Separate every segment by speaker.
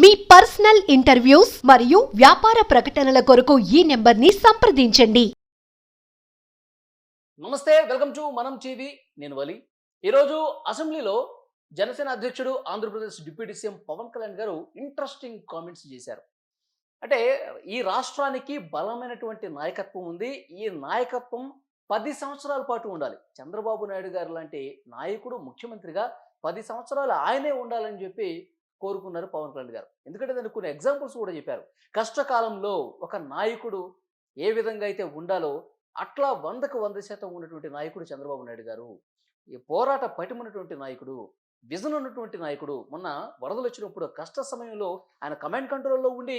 Speaker 1: మీ personal interviews మరియు వ్యాపార ప్రకటనల కొరకు ఈ నెంబర్ని సంప్రదించండి.
Speaker 2: నమస్తే వెల్కమ్ టు మనం టీవీ. నేను వలి. ఈరోజు అసెంబ్లీలో జనసేన అధ్యక్షుడు Andhra Pradesh deputy CM Pawan Kalyan garu interesting comments చేశారు. అంటే ఈ రాష్ట్రానికి బలమైనటువంటి నాయకత్వం ఉంది. ఈ నాయకత్వం పది సంవత్సరాల పాటు ఉండాలి. చంద్రబాబు నాయుడు గారు లాంటి నాయకుడు ముఖ్యమంత్రిగా పది సంవత్సరాలు ఆయనే ఉండాలని చెప్పి కోరుకున్నారు పవన్ కళ్యాణ్ గారు. ఎందుకంటే దానికి కొన్ని ఎగ్జాంపుల్స్ కూడా చెప్పారు. కష్టకాలంలో ఒక నాయకుడు ఏ విధంగా అయితే ఉండాలో అట్లా వందకు వంద శాతం ఉన్నటువంటి నాయకుడు చంద్రబాబు నాయుడు గారు ఈ పోరాట పటిమన్నటువంటి నాయకుడు విజన్ ఉన్నటువంటి నాయకుడు మొన్న వరదలు వచ్చినప్పుడు కష్ట సమయంలో ఆయన కమాండ్ కంట్రోల్లో ఉండి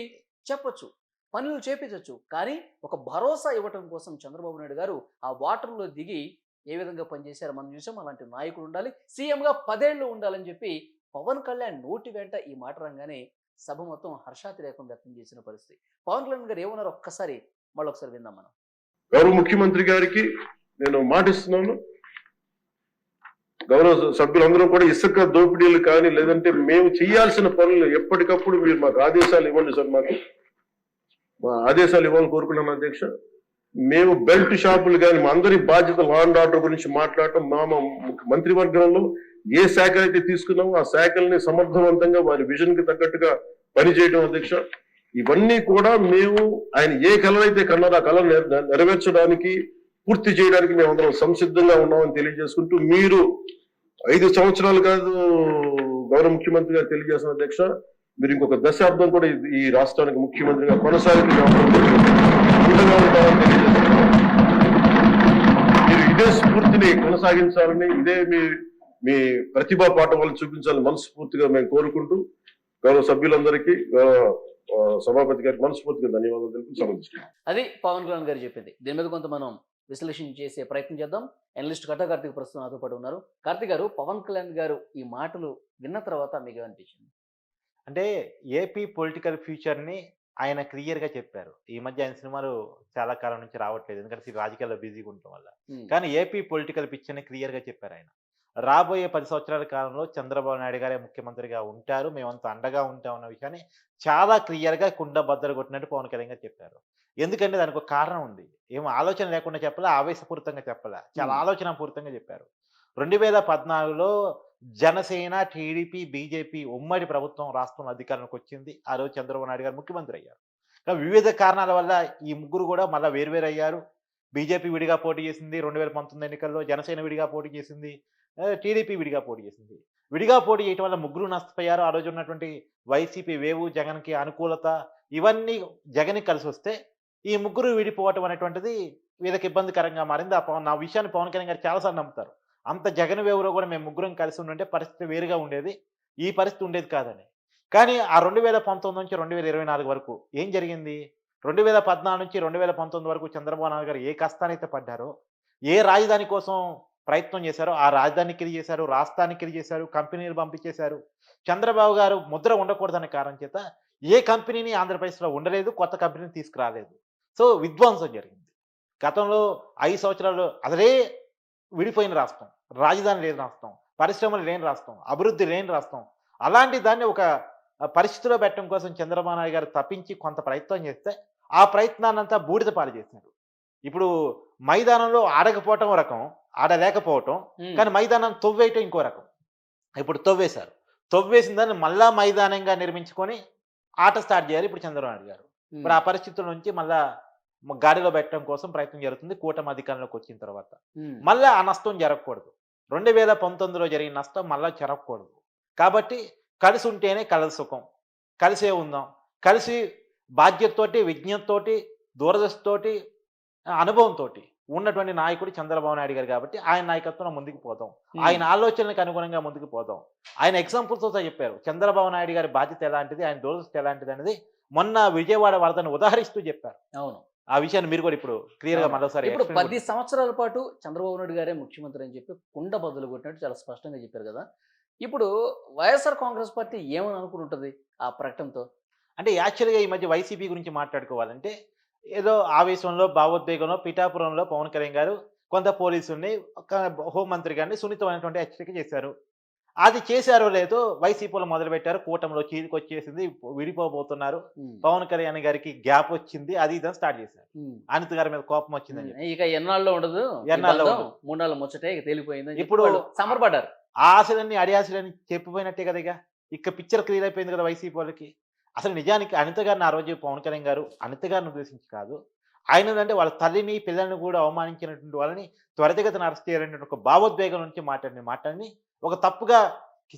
Speaker 2: చెప్పొచ్చు పనులు చేపించవచ్చు కానీ ఒక భరోసా ఇవ్వటం కోసం చంద్రబాబు నాయుడు గారు ఆ వాటర్లో దిగి ఏ విధంగా పనిచేశారో మనం చూసాం. అలాంటి నాయకుడు ఉండాలి. సీఎంగా పదేళ్ళు ఉండాలని చెప్పి పవన్ కళ్యాణ్ నోటి వెంట ఈ మాట రంగానే సభ మొత్తం హర్షాతిరేకం వ్యక్తం చేసిన పరిస్థితి. పవన్ కళ్యాణ్ గారు ఏమన్నారు ఒక్కసారి మళ్ళీ ఒకసారి విందాం మనం.
Speaker 3: గౌరవ ముఖ్యమంత్రి గారికి నేను మాటిస్తున్నాను. గౌరవ సభ్యులందరూ కూడా ఇసుక దోపిడీలు కానీ లేదంటే మేము చేయాల్సిన పనులు ఎప్పటికప్పుడు మీరు మాకు ఆదేశాలు ఇవ్వండి సార్ మాకు. మా ఆదేశాలు ఇవ్వాలని కోరుకున్నాను అధ్యక్ష. మేము బెల్ట్ షాపులు కానీ మా అందరి బాధ్యత లా అండ్ ఆర్డర్ గురించి మాట్లాడటం మా మా మంత్రివర్గంలో ఏ శాఖ అయితే తీసుకున్నామో ఆ శాఖల్ని సమర్థవంతంగా వారి విజన్కి తగ్గట్టుగా పనిచేయడం అధ్యక్ష. ఇవన్నీ కూడా మేము ఆయన ఏ కళనైతే కన్నారో ఆ కళ నెరవేర్చడానికి పూర్తి చేయడానికి మేము అందరం సంసిద్ధంగా ఉన్నామని తెలియజేసుకుంటూ మీరు ఐదు సంవత్సరాలు కాదు గౌరవ ముఖ్యమంత్రి గారు తెలియజేసిన అధ్యక్ష మీరు ఇంకొక దశాబ్దం కూడా ఈ- రాష్ట్రానికి ముఖ్యమంత్రిగా కొనసాగుతూ మీరు ఇదే స్ఫూర్తిని కొనసాగించాలని ఇదే మీ మీ ప్రతిభా పాఠవాలు చూపించాలని మనస్ఫూర్తిగా మేము కోరుకుంటూ గౌరవ సభ్యులందరికీ గౌరవ సభాపతి గారికి మనస్ఫూర్తిగా ధన్యవాదాలు తెలుపు సమర్పిస్తున్నాను
Speaker 2: అది పవన్ కళ్యాణ్ గారు చెప్పింది. దీని మీద కొంత మనం విశ్లేషణ చేసే ప్రయత్నం చేద్దాం. అనలిస్ట్ కట్ట కార్తీక్ ప్రస్తుతం నాతో పాటు ఉన్నారు. కార్తీక్ గారు పవన్ కళ్యాణ్ గారు ఈ మాటలు విన్న తర్వాత మీకు ఏమనిపించింది?
Speaker 4: అంటే ఏపీ పొలిటికల్ ఫ్యూచర్ని ఆయన క్లియర్గా చెప్పారు. ఈ మధ్య ఆయన సినిమాలు చాలా కాలం నుంచి రావట్లేదు. ఎందుకంటే రాజకీయాల్లో బిజీగా ఉండటం వల్ల. కానీ ఏపీ పొలిటికల్ పిక్చర్ని క్లియర్గా చెప్పారు ఆయన. రాబోయే పది సంవత్సరాల కాలంలో చంద్రబాబు నాయుడు గారే ముఖ్యమంత్రిగా ఉంటారు. మేమంతా అండగా ఉంటాం అన్న విషయాన్ని చాలా క్లియర్గా కుండ బద్దలు కొట్టినట్టు పవన్ కళ్యాణ్ గారు చెప్పారు. ఎందుకంటే దానికి ఒక కారణం ఉంది. ఏం ఆలోచన లేకుండా చెప్పలే? ఆవేశపూరితంగా చెప్పలే? చాలా
Speaker 2: Hmm.
Speaker 4: ఆలోచనాపూరితంగా చెప్పారు. రెండు వేల పద్నాలుగులో జనసేన టీడీపీ బీజేపీ ఉమ్మడి ప్రభుత్వం రాష్ట్రం అధికారంలోకి వచ్చింది. ఆ రోజు చంద్రబాబు నాయుడు గారు ముఖ్యమంత్రి అయ్యారు. కానీ వివిధ కారణాల వల్ల ఈ ముగ్గురు కూడా మళ్ళీ వేరువేరు అయ్యారు. బీజేపీ విడిగా పోటీ చేసింది. రెండు వేల పంతొమ్మిది ఎన్నికల్లో జనసేన విడిగా పోటీ చేసింది. టీడీపీ విడిగా పోటీ చేసింది. విడిగా పోటీ చేయటం వల్ల ముగ్గురు నష్టపోయారు. ఆ రోజు ఉన్నటువంటి వైసీపీ వేవు జగన్కి అనుకూలత ఇవన్నీ జగన్కి కలిసి వస్తే ఈ ముగ్గురు విడిపోవటం అనేటువంటిది వీళ్ళకి ఇబ్బందికరంగా మారింది. ఆ పవన్ నా విషయాన్ని పవన్ కళ్యాణ్ గారు చాలాసార్లు నమ్ముతారు. అంత జగన్ వేవులో కూడా మేము ముగ్గురం కలిసి ఉండుంటే పరిస్థితి వేరుగా ఉండేది. ఈ పరిస్థితి ఉండేది కాదని. కానీ ఆ రెండు వేల పంతొమ్మిది నుంచి రెండు వేల ఇరవై నాలుగు వరకు ఏం జరిగింది? రెండు వేల పద్నాలుగు నుంచి రెండు వేల పంతొమ్మిది వరకు చంద్రబాబు నాయుడు గారు ఏ కష్టానైతే పడ్డారో ఏ రాజధాని కోసం ప్రయత్నం చేశారో. ఆ రాజధానికి ఇది చేశారు. రాష్ట్రానికి ఇది చేశారు. కంపెనీలు పంపించేశారు. చంద్రబాబు గారు ముద్ర ఉండకూడదనే కారణం చేత ఏ కంపెనీని ఆంధ్రప్రదేశ్లో ఉండలేదు. కొత్త కంపెనీని తీసుకురాలేదు. సో విధ్వంసం జరిగింది. గతంలో ఐదు సంవత్సరాలు అసలే విడిపోయిన రాష్ట్రం. రాజధాని లేని రాష్ట్రం. పరిశ్రమలు లేని రాష్ట్రం. అభివృద్ధి లేని రాష్ట్రం. అలాంటి దాన్ని ఒక పరిస్థితిలో పెట్టడం కోసం చంద్రబాబు నాయుడు గారు తప్పించి కొంత ప్రయత్నం చేస్తే ఆ ప్రయత్నాన్నంతా బూడిద పాలు చేశారు ఇప్పుడు మైదానంలో ఆడకపోవటం రకం. ఆడలేకపోవటం. కానీ మైదానం తవ్వేయటం ఇంకో రకం. ఇప్పుడు తవ్వేశారు. తవ్వేసిన దాన్ని మళ్ళా మైదానంగా నిర్మించుకొని ఆట స్టార్ట్ చేయాలి ఇప్పుడు చంద్రబాబు నాయుడు గారు. ఇప్పుడు ఆ పరిస్థితుల నుంచి మళ్ళా గాడిలో పెట్టడం కోసం ప్రయత్నం జరుగుతుంది. కూటమి అధికారంలోకి వచ్చిన తర్వాత. మళ్ళీ ఆ నష్టం జరగకూడదు. రెండు వేల పంతొమ్మిదిలో జరిగిన నష్టం మళ్ళీ జరగకూడదు. కాబట్టి కలిసి ఉంటేనే కలసి సుఖం. కలిసే ఉందాం. కలిసి బాధ్యతతోటి విజ్ఞతతోటి దూరదృష్టితోటి అనుభవంతో ఉన్నటువంటి నాయకుడు చంద్రబాబు నాయుడు గారు కాబట్టి ఆయన నాయకత్వం ముందుకు
Speaker 2: ఉమ్,
Speaker 4: ఆయన ఆలోచనలకు అనుగుణంగా ముందుకు పోదాం ఆయన ఎగ్జాంపుల్స్తో చెప్పారు. చంద్రబాబు నాయుడు గారి బాధ్యత ఎలాంటిది? ఆయన దూరదృష్టి ఎలాంటిది అనేది మొన్న విజయవాడ వరదను ఉదాహరిస్తూ చెప్పారు.
Speaker 2: అవును.
Speaker 4: ఆ విషయాన్ని మీరు కూడా ఇప్పుడు
Speaker 2: క్లియర్గా.
Speaker 4: మరోసారి
Speaker 2: ఇప్పుడు పది సంవత్సరాల పాటు చంద్రబాబు నాయుడు గారే ముఖ్యమంత్రి అని చెప్పి కుండ బదులు కొట్టినట్టు చాలా స్పష్టంగా చెప్పారు కదా. ఇప్పుడు వైఎస్ఆర్ కాంగ్రెస్ పార్టీ ఏమని అనుకుని ఉంటుంది ఆ ప్రకటనతో?
Speaker 4: అంటే యాక్చువల్గా ఈ మధ్య వైసీపీ గురించి మాట్లాడుకోవాలంటే ఏదో ఆవేశంలో భావోద్వేగంలో పిఠాపురంలో పవన్ కళ్యాణ్ గారు కొంత పోలీసుల్ని ఒక హోంమంత్రి గారిని సున్నితమైనటువంటి హెచ్చరిక చేశారు. అది చేశారో లేదో వైసీపీలో మొదలు పెట్టారు కూటమిలో చీలికి వచ్చేసింది విడిపోబోతున్నారు పవన్ కళ్యాణ్ గారికి గ్యాప్ వచ్చింది. అది ఇదని స్టార్ట్ చేశారు. అనిత గారి మీద కోపం వచ్చిందని చెప్పి.
Speaker 2: ఇక ఎన్నాళ్ళు ఉండదు.
Speaker 4: ఎన్నాళ్ళు.
Speaker 2: మూడు ముచ్చటే ఇక తేలిపోయింది
Speaker 4: ఇప్పుడు-
Speaker 2: సమరపడ్డారు
Speaker 4: ఆశలన్నీ అడి ఆశలన్నీ చెప్పిపోయినట్టే కదా ఇక. ఇక పిక్చర్ క్లియర్ అయిపోయింది కదా వైసీపీ వాళ్ళకి. అసలు నిజానికి అనిత గారిని ఆ రోజు పవన్ కళ్యాణ్ గారు అనిత గారిని ఉద్దేశించి కాదు ఆయన అంటే వాళ్ళ తల్లిని పిల్లల్ని కూడా అవమానించినటువంటి వాళ్ళని త్వరితగతిన అరెస్ట్ చేయాలనే ఒక భావోద్వేగం నుంచి మాట్లాడిన మాటని ఒక తప్పుగా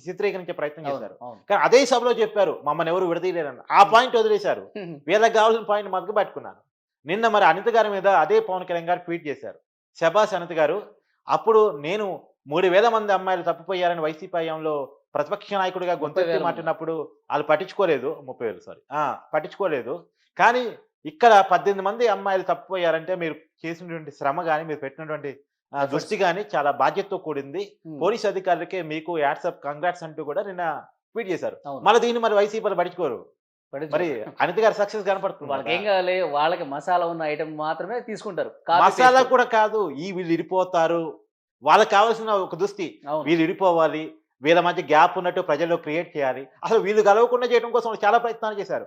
Speaker 4: చిత్రీకరించే ప్రయత్నం చేశారు. కానీ అదే సభలో చెప్పారు మమ్మల్ని ఎవరు విడదీయలేరని. ఆ పాయింట్ వదిలేశారు. వీళ్ళకి కావాల్సిన పాయింట్ మటుకు పట్టుకున్నారు. నిన్న మరి అనిత గారి మీద అదే పవన్ కళ్యాణ్ గారు ట్వీట్ చేశారు. శబాస్ అనిత గారు అప్పుడు నేను మూడు వేల మంది అమ్మాయిలు తప్పిపోయారని వైసీపీ హయాంలో ప్రతిపక్ష నాయకుడిగా గొంతెత్తి. మాట్లాడినప్పుడు వాళ్ళు పట్టించుకోలేదు. ముప్పై వేలు సారీ పట్టించుకోలేదు. కానీ ఇక్కడ పద్దెనిమిది మంది అమ్మాయిలు తప్పిపోయారంటే మీరు చేసినటువంటి శ్రమ కానీ మీరు పెట్టినటువంటి. దృష్టి కానీ చాలా బాధ్యతతో కూడింది.
Speaker 2: ఉమ్,
Speaker 4: పోలీస్ అధికారులకే మీకు వాట్సాప్ కంగ్రాట్స్ అంటూ కూడా నిన్న ట్వీట్ చేశారు. మళ్ళీ దీన్ని మరి వైసీపీలు పట్టించుకోరు. మరి అనిత గారి సక్సెస్ కనపడుతుంది
Speaker 2: వాళ్ళకి ఏం కావాలి? వాళ్ళకి మసాలా ఉన్న ఐటమ్ మాత్రమే తీసుకుంటారు.
Speaker 4: మసాలా. కూడా కాదు. ఈ వీళ్ళు ఇరిపోతారు. వాళ్ళకి కావాల్సిన ఒక దుస్థి.
Speaker 2: అవును.
Speaker 4: వీళ్ళు ఇరిపోవాలి వీళ్ళ మధ్య గ్యాప్ ఉన్నట్టు ప్రజల్లో క్రియేట్ చేయాలి. అసలు వీళ్ళు గెలవకుండా చేయడం కోసం చాలా ప్రయత్నాలు చేశారు.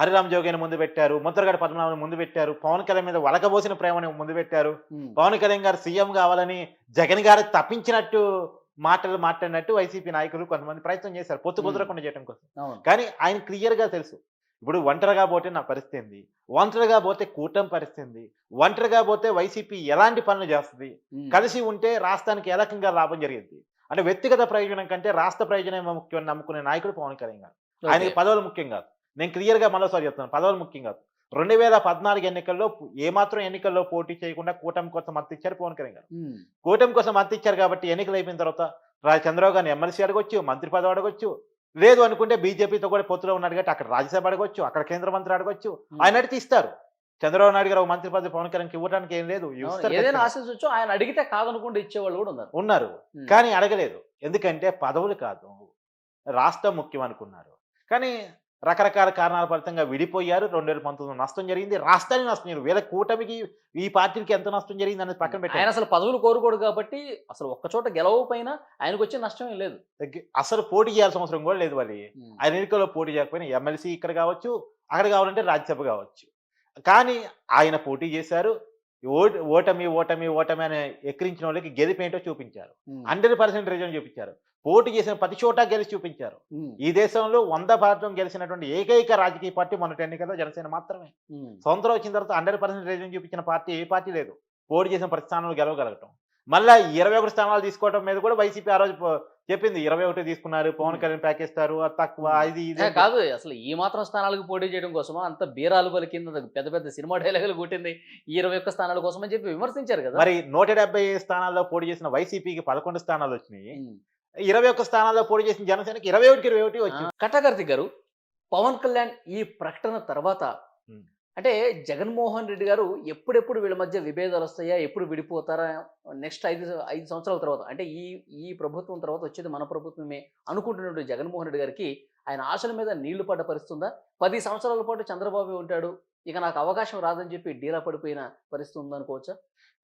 Speaker 4: హరిరామ్ జోగిని ముందు పెట్టారు ముద్రగడ పద్మనాభం ముందు పెట్టారు పవన్ కళ్యాణ్ మీద వలకబోసిన ప్రేమని ముందు పెట్టారు. పవన్ కళ్యాణ్ గారు సీఎం కావాలని జగన్ గారు తప్పించినట్టు మాటలు మాట్లాడినట్టు వైసీపీ నాయకులు కొంతమంది ప్రయత్నం చేశారు. పొత్తు. కుదరకుండా చేయడం కోసం. కానీ ఆయన క్లియర్గా తెలుసు. ఇప్పుడు ఒంటరిగా పోతే నా పరిస్థితి ఏంది? ఒంటరిగా పోతే కూటమి పరిస్థితి ఏంది? ఒంటరిగా పోతే వైసీపీ ఎలాంటి పనులు చేస్తుంది? కలిసి ఉంటే రాష్ట్రానికి ఏ రకంగా లాభం జరిగింది అంటే వ్యక్తిగత ప్రయోజనం కంటే రాష్ట్ర ప్రయోజనం ముఖ్యం నమ్ముకునే నాయకుడు పవన్ కళ్యాణ్ గారు. ఆయనకి పదవులు ముఖ్యం కాదు. నేను క్లియర్గా మరోసారి చెప్తాను పదవులు ముఖ్యం కాదు. రెండు వేల పద్నాలుగు ఎన్నికల్లో ఏమాత్రం ఎన్నికల్లో పోటీ చేయకుండా కూటమి కోసం మద్దతు ఇచ్చారు పవన్ కళ్యాణ్ గారు. కూటమి కోసం మద్దతు ఇచ్చారు కాబట్టి ఎన్నికలు అయిపోయిన తర్వాత చంద్రబాబు గారిని ఎమ్మెల్సీ అడగొచ్చు మంత్రి పదవి అడగొచ్చు లేదు అనుకుంటే బీజేపీతో కూడా పొత్తులో ఉన్నాడు కాబట్టి అక్కడ రాజ్యసభ అడగొచ్చు అక్కడ కేంద్ర మంత్రి అడగొచ్చు. ఆయన అడిగితే ఇస్తారు. చంద్రబాబు నాయుడు గారు మంత్రి పదవి పవన్ కళ్యాణ్కి ఇవ్వడానికి ఏం లేదు.
Speaker 2: ఏదైనా. ఆశించవచ్చు ఆయన అడిగితే కాదనుకుంటే ఇచ్చేవాళ్ళు కూడా ఉన్నారు.
Speaker 4: ఉన్నారు. కానీ అడగలేదు. ఎందుకంటే పదవులు కాదు. రాష్ట్రం ముఖ్యం అనుకున్నారు. కానీ రకరకాల కారణాల ఫలితంగా విడిపోయారు. రెండు వేల పంతొమ్మిది నష్టం జరిగింది. రాష్ట్రానికి నష్టం జరిగింది వీళ్ళ కూటమికి ఈ పార్టీకి ఎంత నష్టం జరిగింది అనేది పక్కన
Speaker 2: ఆయన
Speaker 4: పెట్టారు
Speaker 2: అసలు పదవులు కోరుకోడు కాబట్టి అసలు ఒక్క చోట గెలవకపోయినా ఆయనకు వచ్చే నష్టం ఏం లేదు.
Speaker 4: అసలు పోటీ చేయాల్సిన అవసరం కూడా లేదు వాళ్ళు ఆయన ఎన్నికల్లో పోటీ చేయకపోయినా ఎమ్మెల్సీ ఇక్కడ కావచ్చు అక్కడ కావాలంటే రాజ్యసభ కావచ్చు. కానీ ఆయన పోటీ చేశారు. ఓట ఓటమి ఓటమి ఓటమి అని ఎక్కిరించిన వాళ్ళకి గెలిపి ఏంటో చూపించారు. హండ్రెడ్ పర్సెంట్ రిజల్ట్ చూపించారు. పోటీ చేసిన ప్రతి చోట గెలిచి చూపించారు. ఈ దేశంలో వంద శాతం గెలిచినటువంటి ఏకైక రాజకీయ పార్టీ మొన్నటి ఎన్నికల్లో జనసేన మాత్రమే. సొంతం వచ్చిన తర్వాత హండ్రెడ్ పర్సెంట్ రిజల్ట్ చూపించిన పార్టీ ఏ పార్టీ లేదు. పోటీ చేసిన ప్రతి స్థానంలో గెలవగలగటం. మళ్ళా ఇరవై ఒకటి స్థానాలు తీసుకోవడం మీద కూడా వైసీపీ ఆ రోజు చెప్పింది ఇరవై ఒకటి తీసుకున్నారు పవన్ కళ్యాణ్ అది తక్కువ ఇది ఇది
Speaker 2: కాదు అసలు ఈ మాత్రం స్థానాలకు పోటీ చేయడం కోసమా? అంత బీరాలు పలికింది పెద్ద పెద్ద సినిమా డైలాగులు కొట్టింది ఈ ఇరవై ఒక్క స్థానాల కోసం అని చెప్పి విమర్శించారు కదా.
Speaker 4: మరి నూట స్థానాల్లో పోటీ చేసిన వైసీపీకి పదకొండు స్థానాలు వచ్చినాయి. ఇరవై ఒక్క స్థానాల్లో పోటీ చేసిన జనసేనకి ఇరవై ఒకటికి ఇరవై ఒకటి వచ్చింది.
Speaker 2: కటాకర్తి గారు పవన్ కళ్యాణ్ ఈ ప్రకటన తర్వాత. అంటే జగన్మోహన్ రెడ్డి గారు ఎప్పుడెప్పుడు వీళ్ళ మధ్య విభేదాలు వస్తాయా ఎప్పుడు విడిపోతారా నెక్స్ట్ ఐదు ఐదు సంవత్సరాల తర్వాత అంటే ఈ ఈ ప్రభుత్వం తర్వాత వచ్చేది మన ప్రభుత్వమే అనుకుంటున్నటువంటి జగన్మోహన్ రెడ్డి గారికి ఆయన ఆశల మీద నీళ్ళు పడ్డ పరిస్థితుందా? పది సంవత్సరాల పాటు చంద్రబాబు ఉంటాడు ఇక నాకు అవకాశం రాదని చెప్పి డీలా పడిపోయిన పరిస్థితి ఉందనుకోవచ్చా?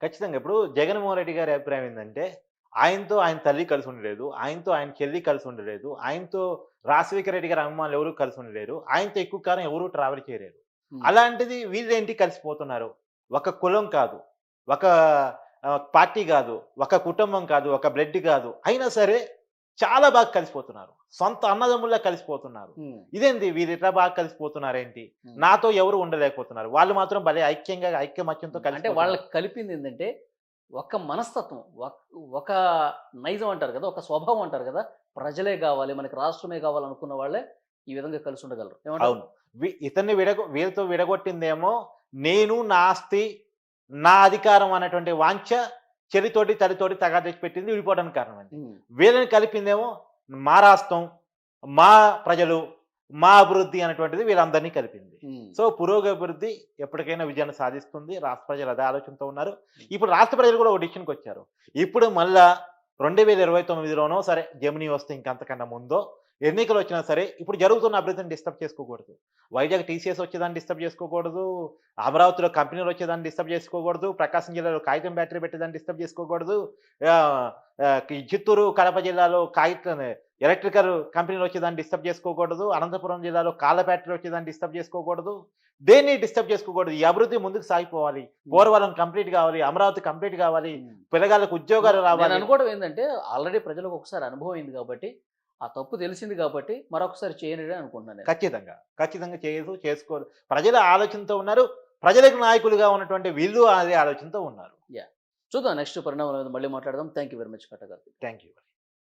Speaker 4: ఖచ్చితంగా. ఇప్పుడు జగన్మోహన్ రెడ్డి గారి అభిప్రాయం ఏంటంటే ఆయనతో ఆయన తల్లి కలిసి ఉండలేదు ఆయనతో ఆయన చెల్లి కలిసి ఉండలేదు ఆయనతో రాజశేఖర రెడ్డి గారి అభిమానులు ఎవరు కలిసి ఉండలేరు ఆయనతో ఎక్కువ కాలం ఎవరు ట్రావెల్ చేయలేరు. అలాంటిది వీళ్ళేంటి కలిసిపోతున్నారు? ఒక కులం కాదు ఒక పార్టీ కాదు ఒక కుటుంబం కాదు ఒక బ్లడ్ కాదు అయినా సరే చాలా బాగా కలిసిపోతున్నారు. సొంత అన్నదమ్ముల్లా కలిసిపోతున్నారు. ఇదేంటి వీళ్ళు ఎట్లా బాగా కలిసిపోతున్నారేంటి?
Speaker 2: ఉమ్.
Speaker 4: నాతో ఎవరు ఉండలేకపోతున్నారు. వాళ్ళు మాత్రం భలే ఐక్యంగా ఐక్యమత్యంతో
Speaker 2: అంటే
Speaker 4: కలిసి
Speaker 2: వాళ్ళకి కలిపింది ఏంటంటే ఒక మనస్తత్వం ఒక- నైజం అంటారు కదా ఒక స్వభావం అంటారు కదా ప్రజలే కావాలి మనకి రాష్ట్రమే కావాలనుకున్న వాళ్ళే ఈ విధంగా కలిసి ఉండగలరు?
Speaker 4: అవును. ఇతన్ని విడగొ వీళ్ళతో విడగొట్టిందేమో నేను నా ఆస్తి నా అధికారం అనేటువంటి వాంఛ చెల్లితోటి తల్లితోటి తగా తెచ్చి పెట్టింది విడిపోవడానికి కారణమైంది.
Speaker 2: ఉమ్,
Speaker 4: వీళ్ళని కలిపిందేమో మా రాష్ట్రం మా ప్రజలు మా అభివృద్ధి అనేటువంటిది వీళ్ళందరినీ కలిపింది. సో పురోగభివృద్ధి ఎప్పటికైనా విజయాన్ని సాధిస్తుంది. రాష్ట్ర ప్రజలు అదే ఆలోచనతో ఉన్నారు. ఇప్పుడు రాష్ట్ర ప్రజలు కూడా ఒక డిసిషన్కి వచ్చారు. ఇప్పుడు మళ్ళా రెండు వేల ఇరవై తొమ్మిదిలోనో సరే జమినీ వస్తే ఇంకంతకన్నా ముందో ఎన్నికలు వచ్చినా సరే ఇప్పుడు జరుగుతున్న అభివృద్ధిని డిస్టర్బ్ చేసుకోకూడదు. వైజాగ్ టీసీఎస్ వచ్చేదాన్ని డిస్టర్బ్ చేసుకోకూడదు. అమరావతిలో కంపెనీలు వచ్చేదాన్ని డిస్టర్బ్ చేసుకోకూడదు. ప్రకాశం జిల్లాలో కాగితం బ్యాటరీ పెట్టేదాన్ని డిస్టర్బ్ చేసుకోకూడదు. చిత్తూరు కడప జిల్లాలో కాగితం ఎలక్ట్రికల్ కంపెనీలు వచ్చేదాన్ని డిస్టర్బ్ చేసుకోకూడదు అనంతపురం జిల్లాలో కాళ్ళ బ్యాటరీ వచ్చేదాన్ని డిస్టర్బ్ చేసుకోకూడదు దేన్ని డిస్టర్బ్ చేసుకోకూడదు ఈ అభివృద్ధి ముందుకు సాగిపోవాలి పోలవరం కంప్లీట్ కావాలి అమరావతి కంప్లీట్ కావాలి పిల్లగాళ్ళకు ఉద్యోగాలు రావాలి.
Speaker 2: అనుకోవడం ఏంటంటే ఆల్రెడీ ప్రజలకు ఒకసారి అనుభవం అయింది కాబట్టి ఆ తప్పు తెలిసింది కాబట్టి మరొకసారి చేయని అనుకుంటున్నాను నేను.
Speaker 4: ఖచ్చితంగా ఖచ్చితంగా చేయదు చేసుకోరు. ప్రజల ఆలోచనతో ఉన్నారు ప్రజలకు నాయకులుగా ఉన్నటువంటి వీళ్ళు అదే ఆలోచనతో ఉన్నారు.
Speaker 2: చూద్దాం నెక్స్ట్ పరిణామం మళ్ళీ మాట్లాడదాం. థ్యాంక్ యూ వెరీ మచ్ కట్ట గారు
Speaker 4: థ్యాంక్ యూ